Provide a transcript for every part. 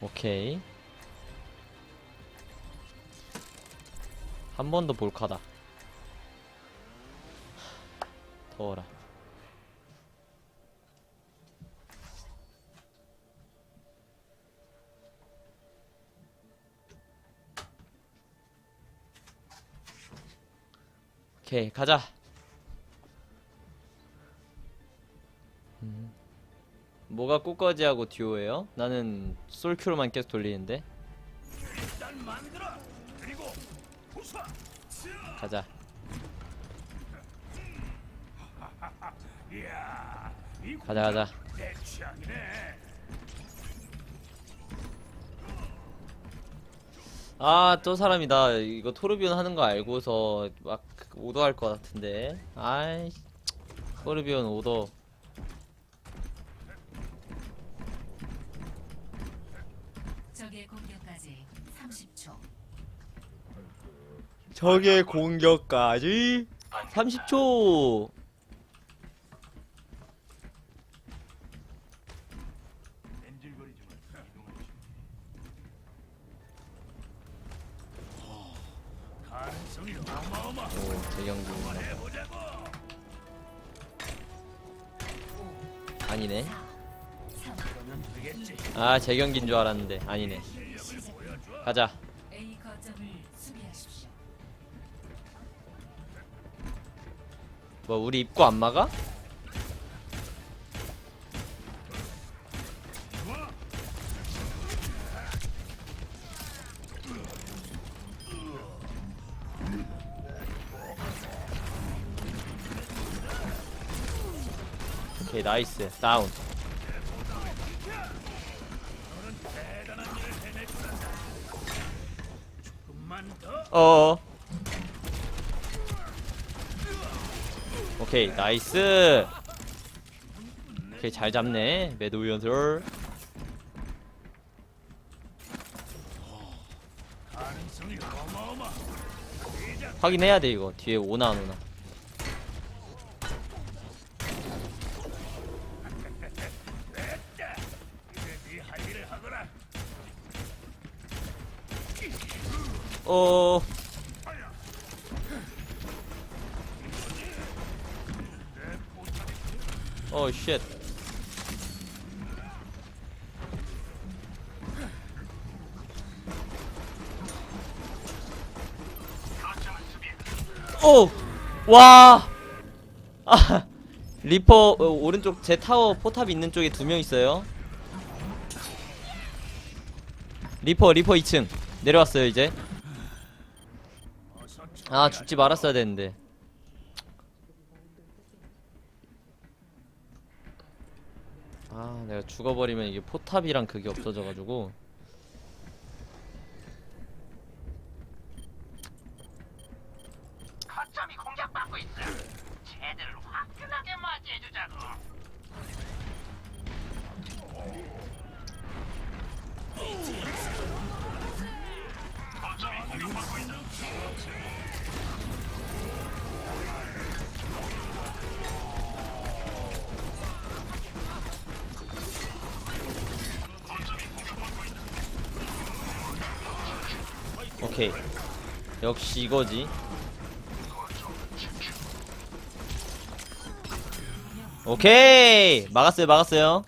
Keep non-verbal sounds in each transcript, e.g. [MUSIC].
오케이. 한 번 더 볼카다. 더워라. 오케이, 가자. 뭐가 꾸꺼지하고 듀오예요? 나는 솔큐로만 계속 돌리는데. 가자. 가자, 가자. 아, 또 사람이다. 이거 토르비온 하는 거 알고서 막 오더할 것 같은데. 아이, 토르비온 오더. 적의 공격까지 30초. 적의 공격까지 30초. 뺀질거리지만 이동하지. 어, 가능성이 어마어마. 오, 재경기. 아니네. 3. 그러면 되겠지. 아, 재경기인 줄 알았는데 아니네. 가자. A 거점을 뭐 우리 입구 안 막아? 오케이 나이스 다운 대단한 일을 해낼 거다. 조금만 더. 어 오케이 나이스 오케이 잘 잡네 매드 연설. 확인해야 돼 이거 뒤에 오나 안 오나. 어 어, 쉣. 오! 와! 아, 리퍼, 어, 오른쪽 제 타워 포탑 있는 쪽에 두 명 있어요. 리퍼, 리퍼 2층. 내려왔어요, 이제. 아, 죽지 말았어야 되는데. 아, 내가 죽어버리면 이게 포탑이랑 그게 없어져가지고. 오케이. 역시 이거지. 오케이! 막았어요, 막았어요.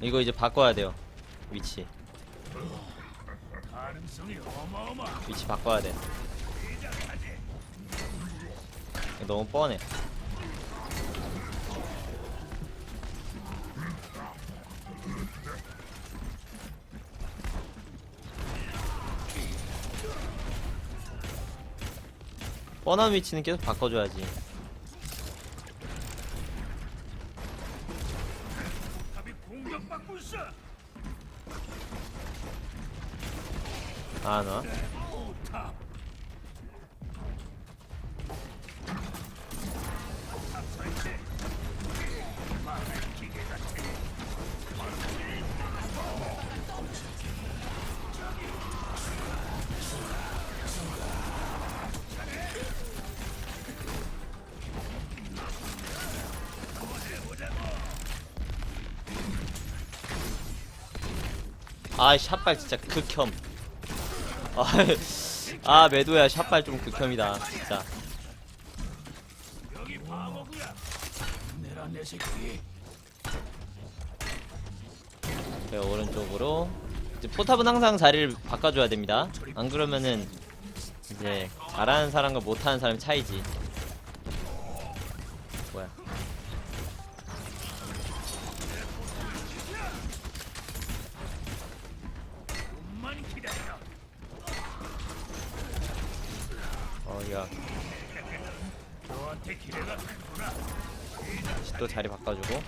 이거 이제 바꿔야 돼요. 위치. 위치 바꿔야 돼. 이거 너무 뻔해. 뻔한 위치는 계속 바꿔줘야지. 아, 나. 아 샷발 진짜 극혐. 아, 아 매도야. 샷발 좀 극혐이다 진짜. 네, 오른쪽으로. 이제 포탑은 항상 자리를 바꿔줘야 됩니다. 안 그러면은 이제 잘하는 사람과 못하는 사람의 차이지 야. 또 자리 바꿔주고.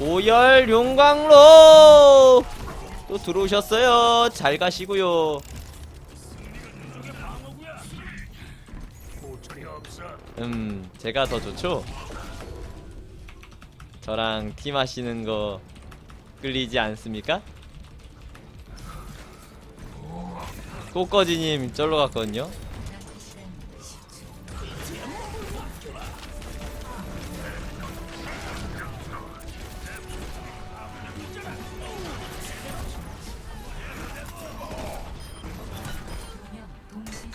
오열 용광로! 또 들어오셨어요. 잘 가시고요. 음 제가 더 좋죠? 저랑 팀 하시는 거 끌리지 않습니까? 꽃거지님 쩔로 갔거든요 남은 시간 10초. 두명 동시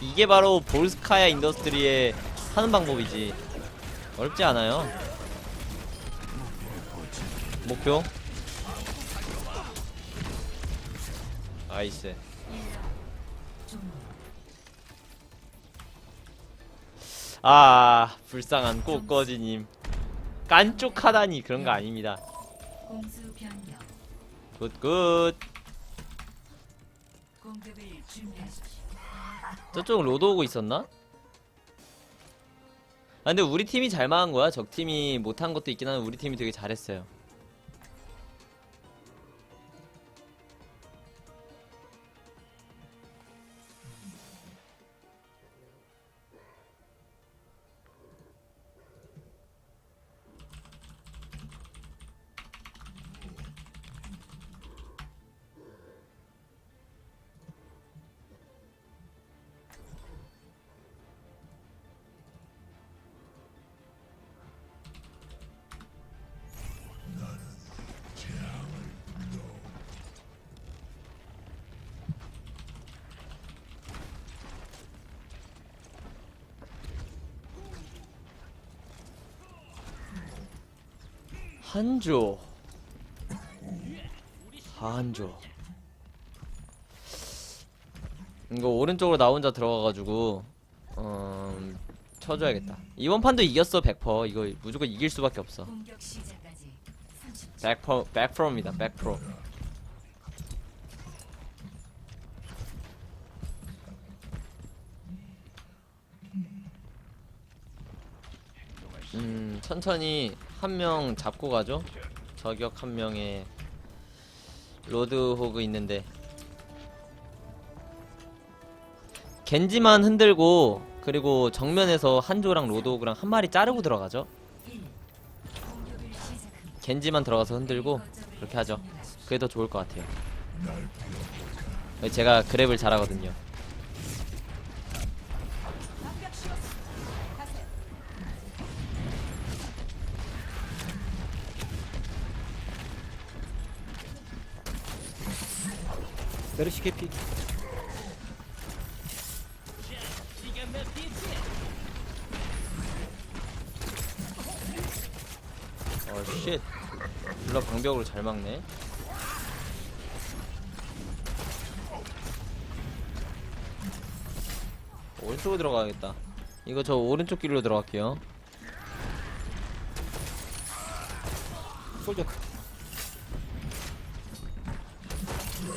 이게 바로 볼스카야 인더스트리의 하는 방법이지 어렵지 않아요 목표 종료. 아 불쌍한 꽃거지님 깐쪽하다니 그런 거 아닙니다 공수 변경. 굿굿 준비하십시오. 저쪽 로드 오고 있었나? 아 근데 우리 팀이 잘 망한 거야 적 팀이 못한 것도 있긴 한데 우리 팀이 되게 잘했어요 한조. 한조. 이거 오른쪽으로 나 혼자 들어가가지고 음, 쳐줘야겠다. 이번 판도 이겼어 백퍼. 이거 무조건 이길 수밖에 없어. 백퍼 백프로입니다 100% 천천히 한 명 잡고 가죠. 저격 한 명에 로드호그 있는데. 겐지만 흔들고 그리고 정면에서 한조랑 로드호그랑 한 마리 자르고 들어가죠. 겐지만 들어가서 흔들고 그렇게 하죠. 그게 더 좋을 것 같아요. 제가 그랩을 잘하거든요. 메르시 캐피 어, 쉣. 블러 방벽으로 잘 막네. 오른쪽으로 들어가야겠다. 이거 저 오른쪽 길로 들어갈게요. 솔저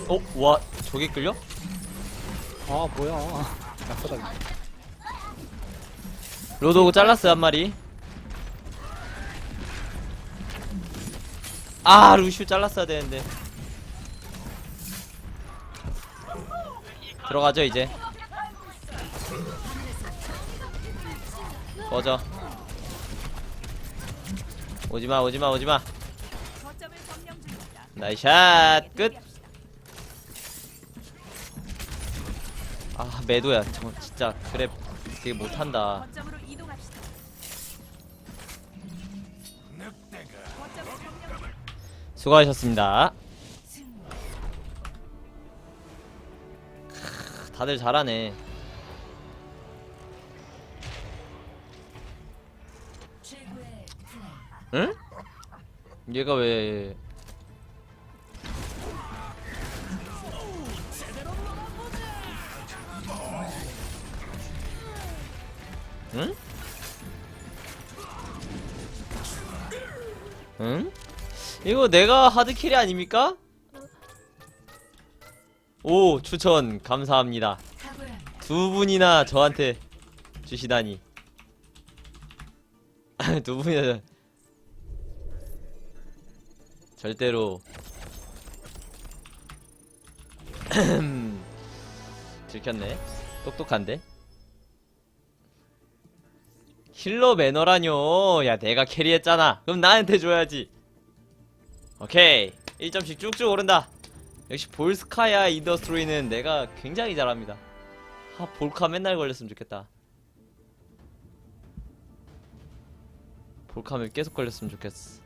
어? 와, 저게 끌려? 아 뭐야 약하다 로드오그 잘랐어요, 한 마리. 아, 루슈 잘랐어야 되는데. 들어가죠, 이제. 꺼져. 오지마, 오지마, 오지마. 나이샷, 끝. 아, 매도야. 저, 진짜, 그래, 되게 못한다. 수고하셨습니다. 다들 잘하네. 응? 얘가 왜 응? 응? 이거 내가 하드캐리 아닙니까? 오 추천 감사합니다. 두 분이나 저한테 주시다니 [LAUGHS] 두 분이나 절대로 [CLEARS THROAT] 들켰네 똑똑한데 힐러 매너라뇨. 야 내가 캐리했잖아. 그럼 나한테 줘야지. 오케이. 1점씩 쭉쭉 오른다. 역시 볼스카야 인더스트리는 내가 굉장히 잘합니다. 아 볼카 맨날 걸렸으면 좋겠다. 볼카면 계속 걸렸으면 좋겠어